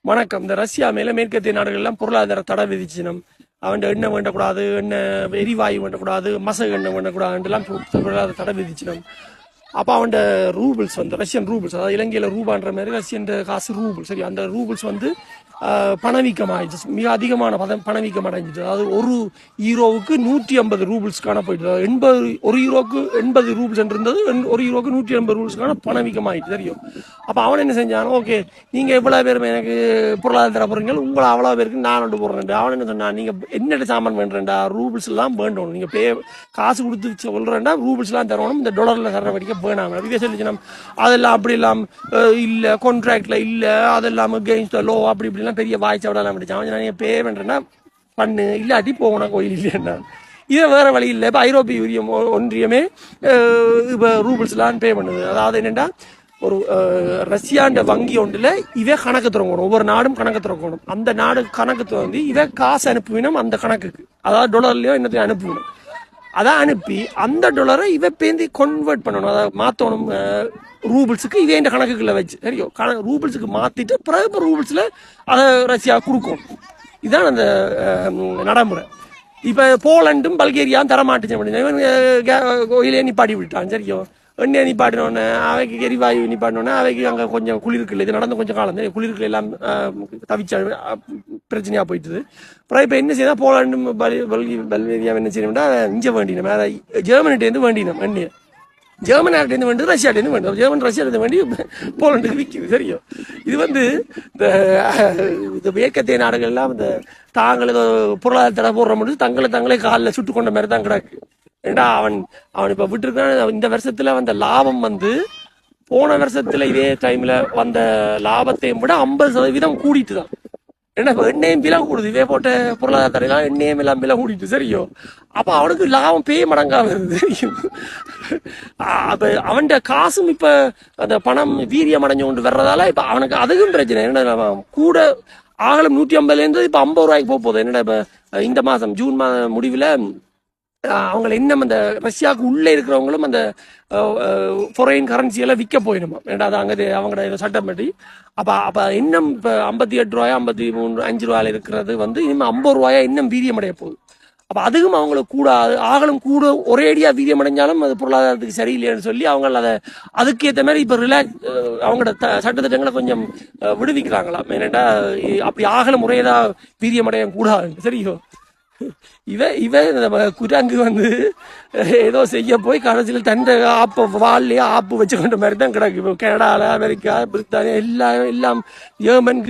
வணக்கம். இந்த ரஷ்யா மேல மேற்கத்திய நாடுகள் எல்லாம் பொருளாதார தடை விதிச்சினம். அவன் எண்ணெய் வேண்டக்கூடாது எண்ணெய் எரிவாயு வேண்டக்கூடாது மசகு எண்ணெய் வேண்டக்கூடாதுலாம் பொருளாதார தடை விதிச்சினம். அப்போ அவன் ரூபிள்ஸ் வந்து ரஷ்யன் ரூபிள்ஸ் அதாவது இலங்கையில் ரூபான்ற மாதிரி ரஷ்யன் காசு ரூபிள் சரி அந்த ரூபிள்ஸ் வந்து பணவீக்கம் ஆயிடுச்சு மிக அதிகமான பதம் பணவீக்கம் அடைஞ்சிட்டு அதாவது ஒரு ஈரோவுக்கு நூற்றி ஐம்பது ரூபிள்ஸ் காண போயிட்டு எண்பது ஒரு ஈரோக்கு எண்பது ரூபிள்ஸ் இருந்தது ஒரு ஈரோக்கு நூற்றி ஐம்பது ரூபிள்ஸ்க்கான பணவீக்கம் ஆயிட்டு தெரியும். அப்போ அவன் என்ன செஞ்சான்? ஓகே நீங்கள் எவ்வளோ பேர் எனக்கு பொருளாதார தர உங்களை அவ்வளோ பேருக்கு நான் ரெண்டு போடுறேன் அவன் என்ன சொன்னான்? நீங்கள் என்னென்ன சாமான் வேண்டுறேன்டா ரூபிள்ஸ் எல்லாம் வேண்டணும். நீங்கள் பே காசு கொடுத்து சொல்கிறேன்டா ரூபிள்ஸ்லாம் தரணும் இந்த டொலரில் தர வரைக்கும் வேணாம் இதே சொல்லிச்சு நம்ம. அதெல்லாம் அப்படி எல்லாம் இல்லை கான்ட்ராக்டில் இல்லை அதெல்லாம் அகெயின்ஸ்ட் லோ அப்படி இப்படிலாம் பெரிய வாய்ச்சா விடலாம் படிச்சான் அவன் பே பண்ணுறேன்னா பண்ணு. இல்லாட்டி போகணும் கோயில் இல்லைன்னா இதை வேறு வழி இல்லை. இப்போ ஐரோப்பிய யூரியம் ஒன்றியமே இப்போ ரூபிள்ஸ்லாம் பே பண்ணுது. அதாவது என்னென்னா ஒரு ரஷ்யாண்ட வங்கி ஒன்றில் இவே கணக்கு திறக்கணும். ஒவ்வொரு நாடும் கணக்கு திறக்கணும். அந்த நாடு கணக்கு திறந்து இவே காசு அனுப்புவினோம் அந்த கணக்குக்கு. அதாவது டொலர்லேயோ என்னத்தையும் அனுப்புவினோம். அதான் அனுப்பி அந்த டாலரை இவ பேந்தி கன்வெர்ட் பண்ணணும். அதாவது மாற்றணும் ரூபிள்ஸுக்கு இதே இந்த கணக்குகளை வச்சு. சரியோ? கண ரூபிள்ஸுக்கு மாற்றிட்டு பிறகு இப்போ ரூபிள்ஸில் அதை ரஷ்யா கொடுக்கும். இதுதான் அந்த நடைமுறை. இப்போ போலண்டும் பல்கேரியாவும் தர மாட்டேச்சு இவன் கோயிலே நிப்பாட்டி விட்டான் சரியோ? எண்ணெய் நிப்பாட்டினோடனே அவைக்கு எரிவாயு நிப்பாட்டினோடனே அவைக்கு அங்கே கொஞ்சம் குளிருக்குள்ள இது நடந்து கொஞ்சம் காலம் தான். குளிர்கள் எல்லாம் அஹ், தவிச்ச. பிரச்சனையாக போயிட்டுது. அப்புறம் இப்போ என்ன செய்யணும் போலாண்டு பலி பல்கி பல்கேரியா என்ன செய்யணும்னா இங்கே வேண்டினோம். அதை ஜெர்மனிட்டேருந்து வேண்டினோம். எண்ணெய் ஜெர்மன் நாட்டிலேருந்து வேண்டியது ரஷ்யாட்டேருந்து வேண்டும் ஜெர்மன் ரஷ்யாலேருந்து வேண்டி போலண்டுக்கு விற்கிது சரியோ? இது வந்து இந்த இந்த மேற்கத்திய நாடுகள்லாம் இந்த தாங்கள் ஏதோ பொருளாதார தடை போடுற முடிஞ்சு தங்களை தங்களே காலில் சுட்டு கொண்ட மாதிரி தான் கிடக்கு. ஏண்டா அவன் அவன் இப்போ விட்டுருக்கான் இந்த வருஷத்தில் வந்த லாபம் வந்து போன வருஷத்தில் இதே டைமில் வந்த லாபத்தையும் விட ஐம்பது சதவீதம் கூடிட்டு தான் ஏன்னா இப்ப எண்ணெயும் விலை கூடுது. இதே போட்ட பொருளாதார தடையெல்லாம் எண்ணெயும் எல்லாம் விலை கூடிட்டு சரியோ? அப்போ அவனுக்கு லாபம் பேய் மடங்கா வருது. தெரியும் அது அவன்கிட்ட காசும் இப்போ அந்த பணம் வீரியம் அடைஞ்சு கொண்டு வர்றதால இப்போ அவனுக்கு அதுக்கும் பிரச்சனை. என்ன கூட ஆகலம் நூற்றி ஐம்பதுலேருந்து இப்போ ஐம்பது ரூபாய்க்கு போக போகுது. என்னடா இப்போ இந்த மாதம் ஜூன் மாதம் முடிவில் அவங்கள இன்னும் அந்த ரஷ்யாவுக்கு உள்ளே இருக்கிறவங்களும் அந்த ஃபொரைன் கரன்சியெல்லாம் விற்க போயிடுமா? ஏன்டா அது அங்கே அவங்களோட சட்டம் படி அப்போ அப்போ இன்னும் இப்போ ஐம்பத்தி எட்டு ரூபாயா ஐம்பத்தி மூணு அஞ்சு ரூபாயில் இருக்கிறது வந்து இன்னும் ஐம்பது ரூபாயா இன்னும் வீரியமடைய போகுது. அப்போ அதுவும் அவங்களுக்கு கூட ஆகலும் கூட ஒரேடியாக வீரியம் அடைஞ்சாலும் அது பொருளாதாரத்துக்கு சரியில்லைன்னு சொல்லி அவங்க அதை அதுக்கேற்ற மாதிரி இப்போ ரிலாக்ஸ் அவங்களோட த சட்டத்திட்டங்களை கொஞ்சம் அஹ், விடுவிக்கிறாங்களாம். ஏன்னாட்டா அப்படி ஆகலும் முறையதாக வீரியம் அடைய கூடாது. சரியோ? இவ இவ நம்ம குரங்கு வந்து ஏதோ செய்ய போய் கடைசியில் தண்டை ஆப்ப வால்லையே ஆப்பு வச்சுக்கொண்ட மாதிரி தான் கிடக்கு. இப்போ கனடாவில் அமெரிக்கா பிரித்தானியா எல்லாம் எல்லாம் ஜெர்மன்